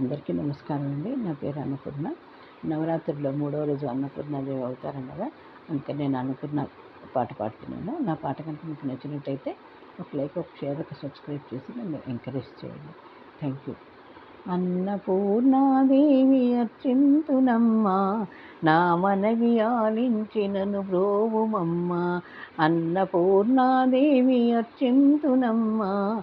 అందరికీ నమస్కారం అండి. నా పేరు అన్నపూర్ణ. నవరాత్రిలో మూడో రోజు అన్నపూర్ణాదేవి అవుతారు కదా అందుకని నేను అన్నపూర్ణ పాట పాడుతున్నాను. నా పాట కనుక మీకు నచ్చినట్టయితే ఒక లైక్ ఒక షేర్ ఒక సబ్స్క్రైబ్ చేసి నన్ను ఎంకరేజ్ చేయండి. Thank you. అన్నపూర్ణాదేవి అర్చింతునమ్మా నా మనవి ఆలించినను బ్రోవుమమ్మ. అన్నపూర్ణాదేవి అర్చింతునమ్మా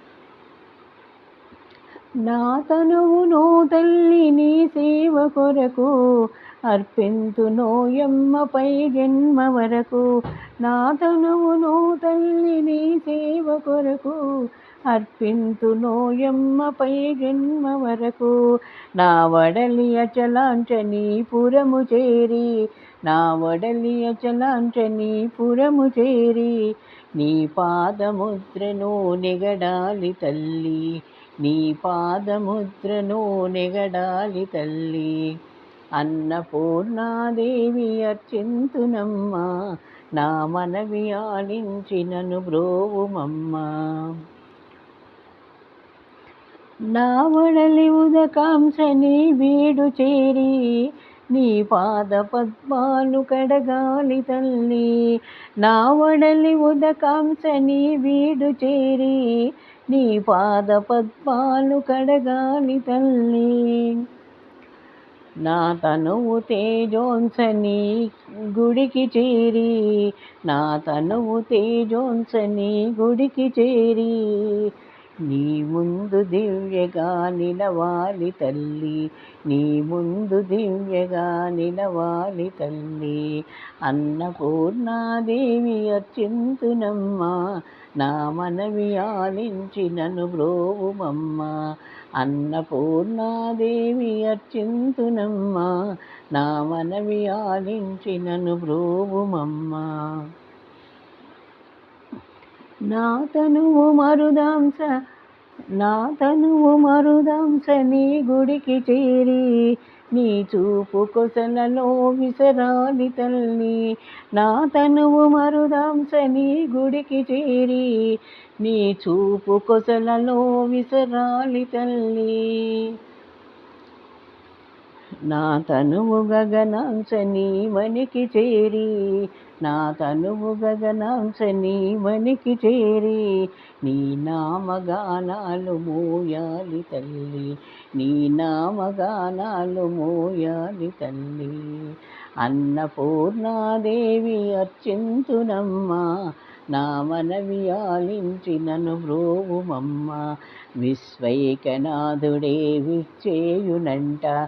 నా తనువును తల్లి నీ సేవ కొరకు అర్పింతు నోయమ్మపై జన్మ వరకు. నా తనువును తల్లి నీ సేవ కొరకు అర్పింతు నోయమ్మపై జన్మ వరకు. నా వడలి అచలాంచని పురము చేరి నా వడలి అచలాంచని పురము చేరి నీ పాదముద్రను నిగడాలి తల్లి. నీ పాదముద్రను నెగడాలి తల్లి. అన్నపూర్ణాదేవి అర్చింతునమ్మా నా మనవి ఆలించినను బ్రోవుమమ్మ. నా వడలి ఉదకాంశని వీడు చేరి నీ పాద పద్మాలు కడగాలి తల్లి. నా వడలి ఉదకాంశని వీడు చేరి నీ పాద పద్మాలు కడగాలి తల్లి. నా తనువు తేజోన్సని గుడికి చేరి నా తనువు తేజోన్సని గుడికి చేరి నీ ముందు దివ్యగా నిలవాలి తల్లి. నీ ముందు దివ్యగా నిలవాలి తల్లి. అన్నపూర్ణాదేవి అర్చింతునమ్మా నా మనవి ఆలించి నన్ను బ్రోవుమమ్మ. అన్నపూర్ణాదేవి అర్చింతునమ్మా నా మనవి ఆలించి నన్ను బ్రోవుమమ్మ. నా తనువు మరుదాంస నా తనువు మరుదాంస నీ గుడికి చేరి నీ చూపు కొసలలో విసరాలి తల్లి. నా తనువు మరుదాంస నీ గుడికి చేరి నీ చూపు కొసలలో విసరాలి తల్లి. నా తనువు గగనాంశని వనికి చేరి నా తనువు గగనాంశని వనికి చేరి నీ నామగానాలు మోయాలి తల్లి నీ నామగానాలు మోయాలి తల్లి. అన్నపూర్ణాదేవి అర్చింతునమ్మా నా మనవి ఆలించి నన్ను బ్రోవుమమ్మ విశ్వైకనాథుడే విచ్చేయునంట